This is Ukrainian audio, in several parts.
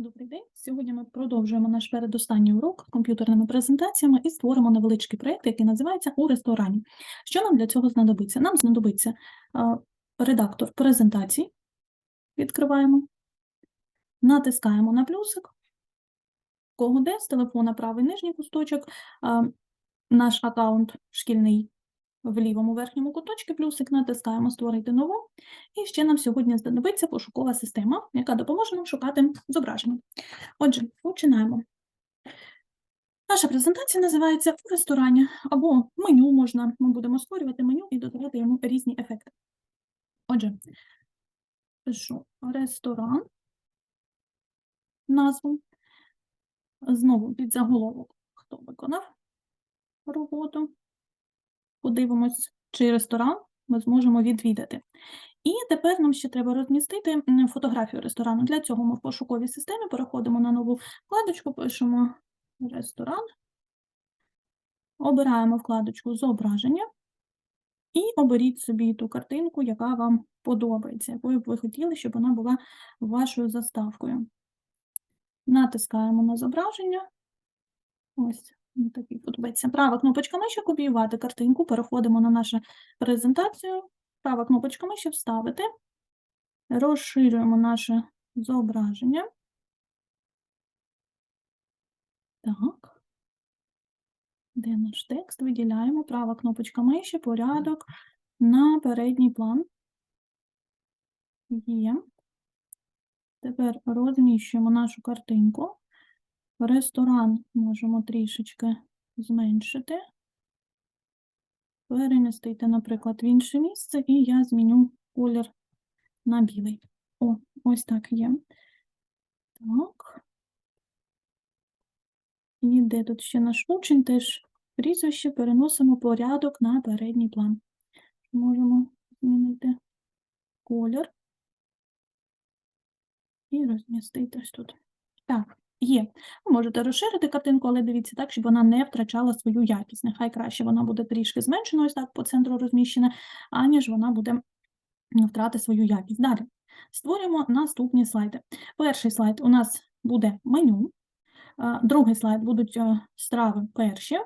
Добрий день. Сьогодні ми продовжуємо наш передостанній урок комп'ютерними презентаціями і створимо невеличкий проєкт, який називається у ресторані. Що нам для цього знадобиться? Нам знадобиться редактор презентацій. Відкриваємо, натискаємо на плюсик. Кого де з телефона правий нижній куточок, а, наш аккаунт шкільний в лівому верхньому куточку, плюсик натискаємо Створити нову. І ще нам сьогодні знадобиться пошукова система, яка допоможе нам шукати зображення. Отже, починаємо. Наша презентація називається у ресторані або меню можна. Ми будемо створювати меню і додавати йому різні ефекти. Отже, пишу ресторан, назву. Знову під заголовок, хто виконав роботу. Подивимось, чи ресторан ми зможемо відвідати. І тепер нам ще треба розмістити фотографію ресторану. Для цього ми в пошуковій системі переходимо на нову вкладочку, пишемо ресторан, обираємо вкладочку зображення і оберіть собі ту картинку, яка вам подобається, якою б ви хотіли, щоб вона була вашою заставкою. Натискаємо на зображення. Ось мені такий подобається. Права кнопочка миші копіювати картинку. Переходимо на нашу презентацію. Права кнопочка миші вставити. Розширюємо наше зображення. Так. Де наш текст? Виділяємо. Права кнопочка миші, порядок на передній план. Є. Тепер розміщуємо нашу картинку. Ресторан можемо трішечки зменшити, перемістити, наприклад, в інше місце, і я зміню колір на білий. О, ось так є. Так. І де тут ще наш учень, теж прізвище переносимо порядок на передній план. Можемо змінити колір і розмістити тут. Так. Є. Ви можете розширити картинку, але дивіться так, щоб вона не втрачала свою якість. Нехай краще вона буде трішки зменшена, ось так по центру розміщена, аніж вона буде втрати свою якість. Далі створюємо наступні слайди. Перший слайд у нас буде меню, другий слайд будуть е, страви перші,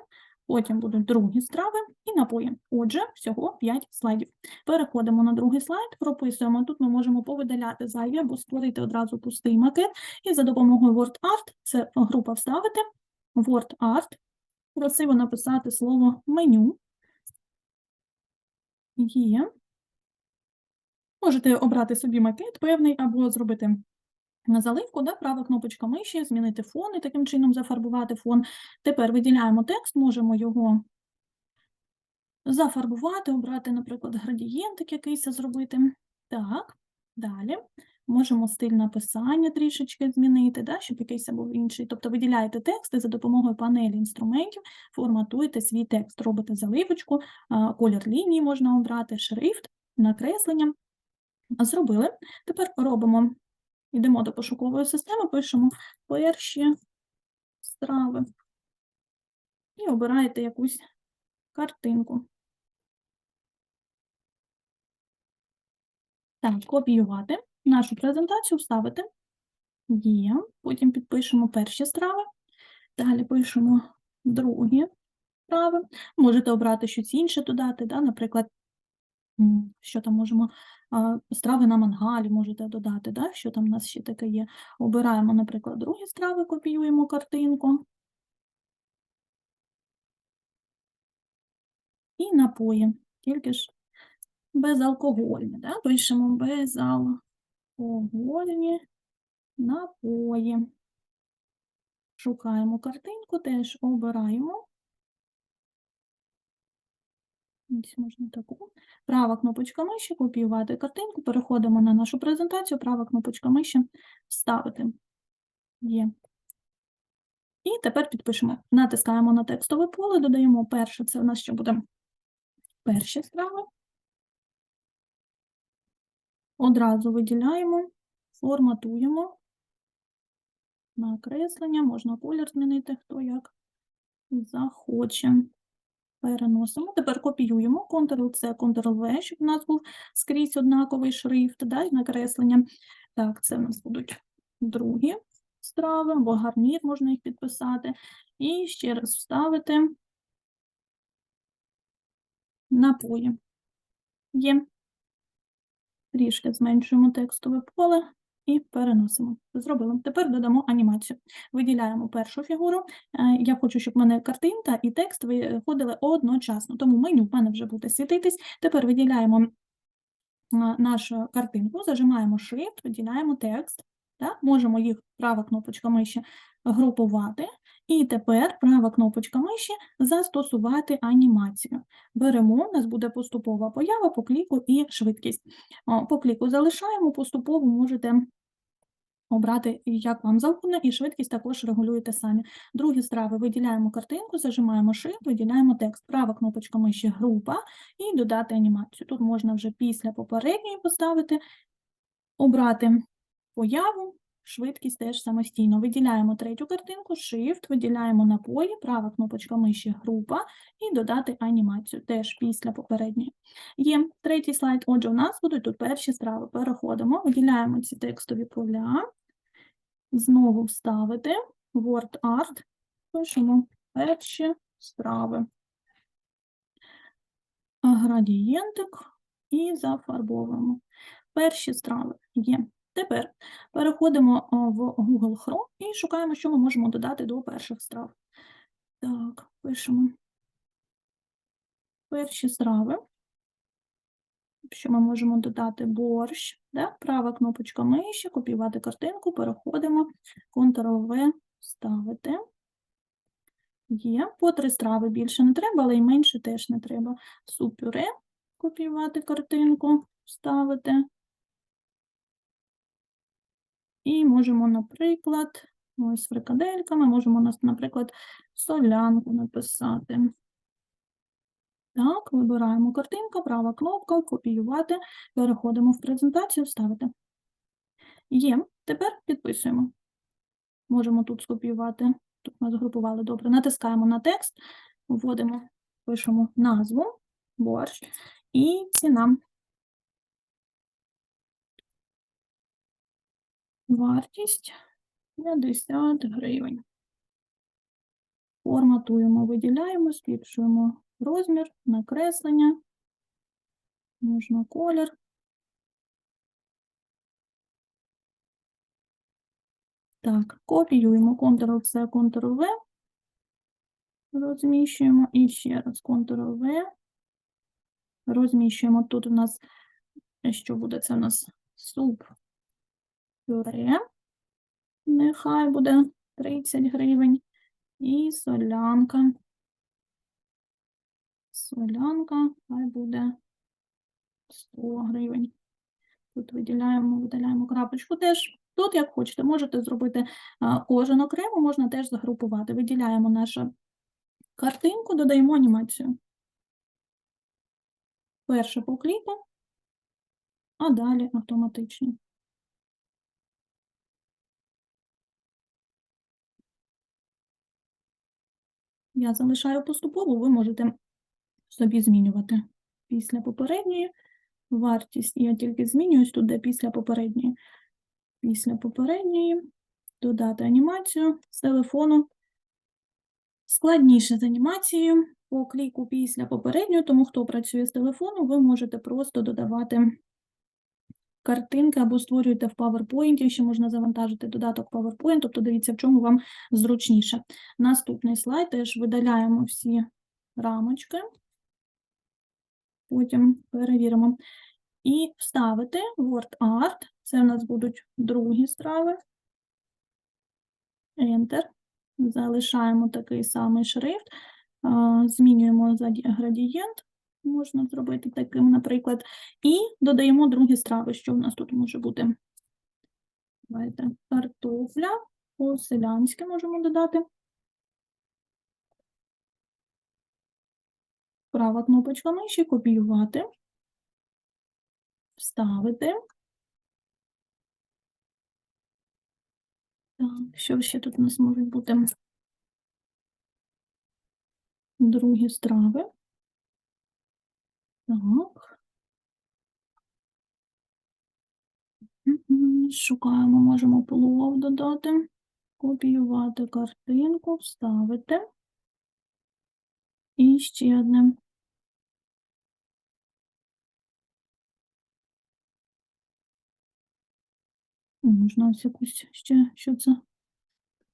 потім будуть другі страви напої. Отже, всього 5 слайдів. Переходимо на другий слайд, прописуємо. Тут ми можемо повидаляти зайві або створити одразу пустий макет. І за допомогою WordArt, це група вставити, WordArt, красиво написати слово меню. Є. Можете обрати собі макет певний або зробити заливку, да, права кнопочка миші, змінити фон і таким чином зафарбувати фон. Тепер виділяємо текст, можемо його зафарбувати, обрати, наприклад, градієнтик якийсь зробити. Так, далі. Можемо стиль написання трішечки змінити, да, щоб якийсь був інший. Тобто виділяєте текст і за допомогою панелі інструментів форматуєте свій текст, робите заливочку, колір лінії можна обрати, шрифт, накреслення. Зробили. Тепер робимо, йдемо до пошукової системи, пишемо перші страви і обираєте якусь картинку. Так, копіювати нашу презентацію, вставити. Є. Потім підпишемо перші страви. Далі пишемо другі страви. Можете обрати щось інше додати, да? наприклад, що там можемо, страви на мангалі можете додати, да? що там у нас ще таке є. Обираємо, наприклад, другі страви, копіюємо картинку. І напої, тільки ж безалкогольні, да? пишемо безалкогольні напої. Шукаємо картинку, теж обираємо. Ось можна таку. Права кнопочка миші, копіювати картинку, переходимо на нашу презентацію, права кнопочка миші, вставити. Є. І тепер підпишемо. Натискаємо на текстове поле, додаємо перше, це у нас ще буде перші страви. Одразу виділяємо, форматуємо. Накреслення, можна колір змінити, хто як захоче. Переносимо. Тепер копіюємо Ctrl-C, Ctrl-V, щоб у нас був скрізь однаковий шрифт, да, і накреслення. Так, це у нас будуть другі страви або гарнір, можна їх підписати. І ще раз вставити напої. Є. Трішки зменшуємо текстове поле і переносимо. Зробили. Тепер додамо анімацію. Виділяємо першу фігуру. Е, Я хочу, щоб в мене картинка і текст виходили одночасно. Тому меню в мене вже буде світитись. Тепер виділяємо нашу картинку, зажимаємо Shift, виділяємо текст. Так? Можемо їх права кнопочка миші групувати. І тепер права кнопочка миші застосувати анімацію. Беремо, у нас буде поступова поява по кліку і швидкість. По кліку залишаємо, поступово можете обрати як вам завгодно, і швидкість також регулюєте самі. Другі страви виділяємо картинку, зажимаємо Shift, виділяємо текст. Права кнопочка миші група і додати анімацію. Тут можна вже після попередньої поставити, обрати появу, швидкість теж самостійно. Виділяємо третю картинку, Shift, виділяємо напої, права кнопочка миші група і додати анімацію теж після попередньої. Є третій слайд. Отже, у нас будуть тут перші страви. Переходимо, виділяємо ці текстові поля, знову вставити Word Art, пишемо перші страви. Градієнтик і зафарбовуємо. Перші страви є. Тепер переходимо в Google Chrome і шукаємо, що ми можемо додати до перших страв. Так, пишемо перші страви. Що ми можемо додати борщ, да? права кнопочка миші, копіювати картинку, переходимо, Ctrl-V, ставити. Є, по три страви більше не треба, але й менше теж не треба. Суп-пюре, копіювати картинку, ставити. І можемо, наприклад, ось з фрикадельками, можемо, наприклад, солянку написати. Так, вибираємо картинку, права кнопка, копіювати, переходимо в презентацію, вставити. Є, тепер підписуємо. Можемо тут скопіювати, тут ми згрупували добре. Натискаємо на текст, вводимо, пишемо назву, борщ і ціна. Вартість 50 гривень. Форматуємо, виділяємо, збільшуємо розмір, накреслення, можна колір. Так, копіюємо Ctrl-C, Ctrl-V, розміщуємо і ще раз Ctrl-V, розміщуємо. Тут у нас, що буде, це у нас суп пюре, нехай буде 30 гривень, і солянка. Солянка, хай буде 100 гривень. Тут виділяємо, видаляємо крапочку теж. Тут, як хочете, можете зробити кожен окремо, можна теж загрупувати. Виділяємо нашу картинку, додаємо анімацію. Перше по кліпу, а далі автоматично. Я залишаю поступово, ви можете собі змінювати. Після попередньої вартість я тільки змінююсь тут, де після попередньої. Після попередньої додати анімацію з телефону. Складніше з анімацією по кліку після попередньої, тому хто працює з телефону, ви можете просто додавати картинки або створюєте в PowerPoint, ще можна завантажити додаток PowerPoint, тобто дивіться, в чому вам зручніше. Наступний слайд теж видаляємо всі рамочки, потім перевіримо. І вставити Word Art, це в нас будуть другі страви. Enter. Залишаємо такий самий шрифт, змінюємо градієнт, можна зробити таким, наприклад, і додаємо другі страви, що в нас тут може бути. Давайте картопля, по-селянськи можемо додати. Права кнопочка миші, копіювати, вставити. Так, що ще тут у нас можуть бути? Другі страви. Так. Шукаємо, можемо плов додати. Копіювати картинку, вставити. І ще одне. Можна ось якусь ще, що це?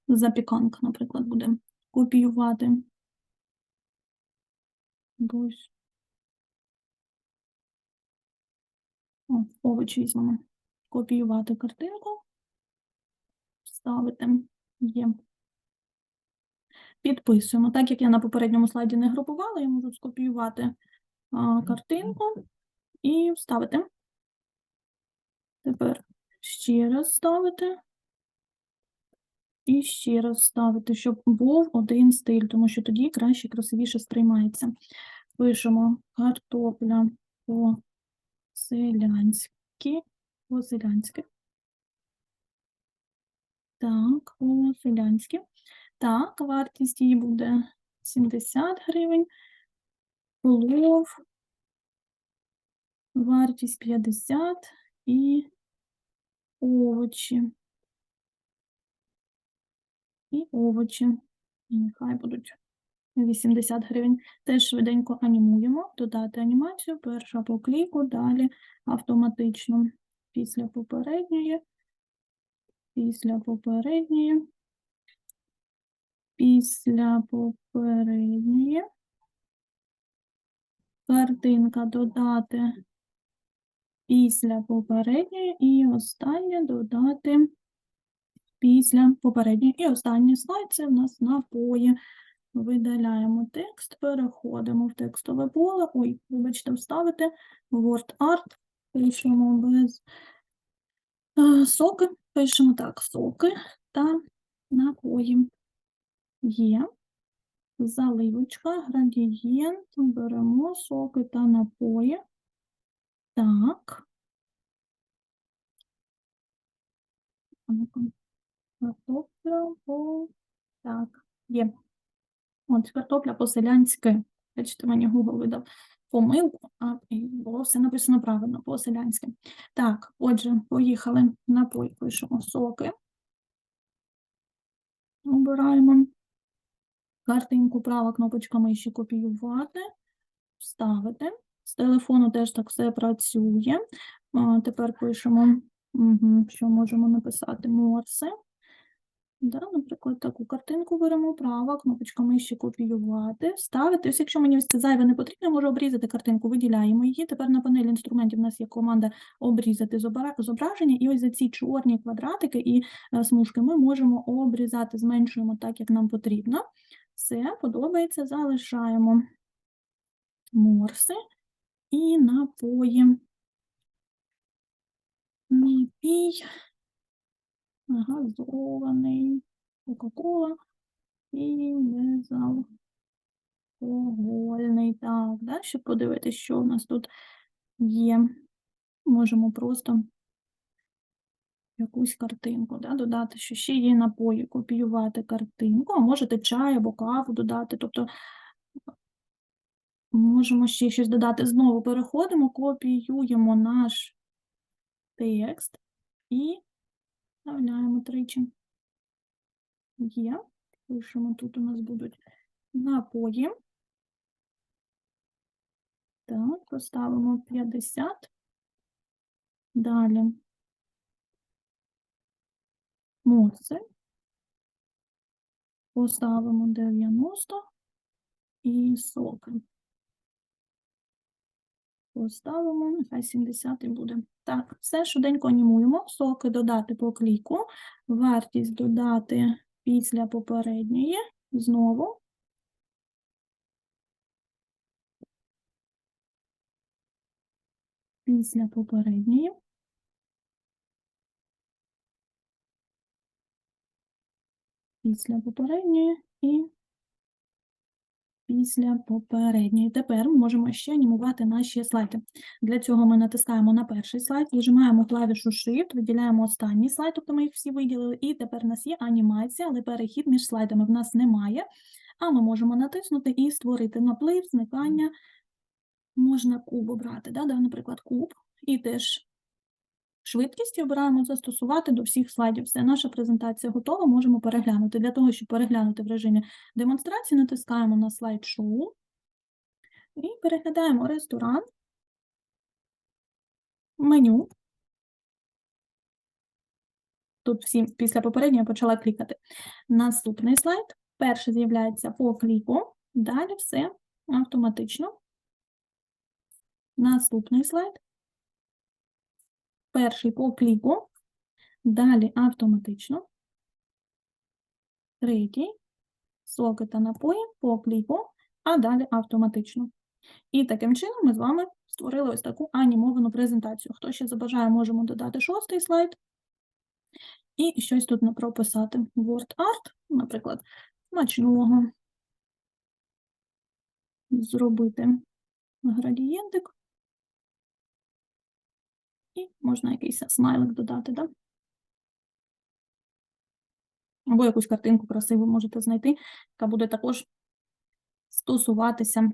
Запіканка, наприклад, буде. Копіювати. Ось. О, овочі візьмемо. Копіювати картинку. Вставити. Є. Підписуємо. Так як я на попередньому слайді не групувала, я можу скопіювати а, картинку і вставити. Тепер ще раз вставити. І ще раз вставити, щоб був один стиль, тому що тоді краще, красивіше сприймається. Пишемо картопля по-селянськи. По-селянськи. Так, по-селянськи. Так, вартість її буде 70 гривень. Плов. Вартість 50 і овочі. І овочі. І нехай будуть 80 гривень. Теж швиденько анімуємо. Додати анімацію. Перша по кліку, далі автоматично. Після попередньої. Після попередньої. Після попередньої. Картинка додати після попередньої і останнє додати після попередньої. І останній слайд це в нас напої. Видаляємо текст, переходимо в текстове поле. Ой, вибачте, вставити Word Art. Пишемо без е, соки. Пишемо так, соки та напої. Є. Заливочка, градієнт, беремо соки та напої. Так. Так, є. От, картопля по-селянськи. Бачите, мені Google видав помилку, а було все написано правильно, по-селянськи. Так, отже, поїхали. Напой пишемо соки. Обираємо. Картинку права кнопочка миші копіювати, вставити. З телефону теж так все працює. А, тепер пишемо, угу, що можемо написати морси. Да, наприклад, таку картинку беремо права, кнопочка миші копіювати, вставити. Ось якщо мені зайве не потрібно, можу обрізати картинку, виділяємо її. Тепер на панелі інструментів у нас є команда обрізати зображення, і ось за ці чорні квадратики і е, смужки ми можемо обрізати, зменшуємо так, як нам потрібно. Все, подобається, залишаємо морси і напої. Напій газований, Кока-Кола і безалкогольний. Так, да, щоб подивитися, що у нас тут є. Можемо просто якусь картинку да, додати, що ще є напої, копіювати картинку, а можете чай або каву додати. Тобто можемо ще щось додати. Знову переходимо, копіюємо наш текст і вставляємо тричі. Є. Пишемо, тут у нас будуть напої. Так, поставимо 50. Далі. Морси. Поставимо 90 і соки. Поставимо, нехай 70 і буде. Так, все швиденько анімуємо. Соки додати по кліку. Вартість додати після попередньої. Знову. Після попередньої. Після попередньої і після попередньої. Тепер ми можемо ще анімувати наші слайди. Для цього ми натискаємо на перший слайд, вижимаємо клавішу Shift, виділяємо останній слайд, тобто ми їх всі виділили, і тепер у нас є анімація, але перехід між слайдами в нас немає. А ми можемо натиснути і створити наплив, зникання. Можна куб обрати, да? да, наприклад, куб, і теж швидкість і обираємо застосувати до всіх слайдів. Все, наша презентація готова, можемо переглянути. Для того, щоб переглянути в режимі демонстрації, натискаємо на слайд шоу і переглядаємо ресторан, меню. Тут всі після попереднього почала клікати. Наступний слайд. Перший з'являється по кліку, далі все автоматично. Наступний слайд. Перший по кліку, далі автоматично. Третій. Соки та напої по кліку, а далі автоматично. І таким чином ми з вами створили ось таку анімовану презентацію. Хто ще забажає, можемо додати шостий слайд. І щось тут прописати. Word Art, наприклад, смачного. Зробити градієнтик. І можна якийсь смайлик додати, да? Або якусь картинку красиву можете знайти, яка буде також стосуватися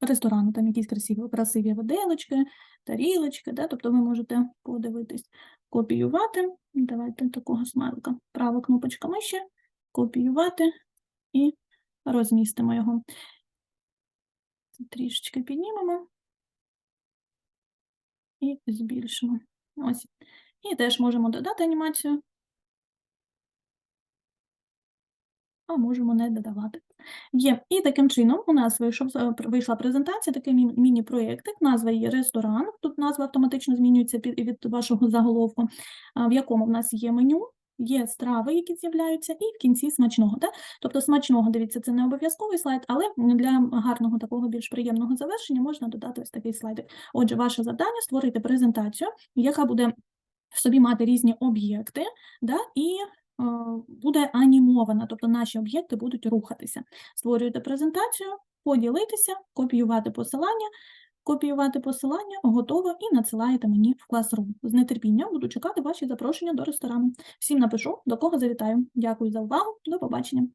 ресторану. Там якісь красиві, красиві виделочки, тарілочки, да? тобто ви можете подивитись, копіювати. Давайте такого смайлика. Права кнопочка миші, копіювати і розмістимо його. Трішечки піднімемо і збільшимо. Ось. І теж можемо додати анімацію, а можемо не додавати. Є. І таким чином у нас вийшов, е, вийшла презентація, такий мі- міні-проєктик, назва її ресторан. Тут назва автоматично змінюється від вашого заголовку, в якому в нас є меню, є страви, які з'являються, і в кінці смачного. Да? Тобто смачного, дивіться, це не обов'язковий слайд, але для гарного такого більш приємного завершення можна додати ось такий слайдик. Отже, ваше завдання створити презентацію, яка буде в собі мати різні об'єкти, да, і е, буде анімована, тобто наші об'єкти будуть рухатися. Створюєте презентацію, поділитися, копіювати посилання, копіювати посилання, готово, і надсилаєте мені в класрум. З нетерпінням буду чекати ваші запрошення до ресторану. Всім напишу, до кого завітаю. Дякую за увагу, до побачення.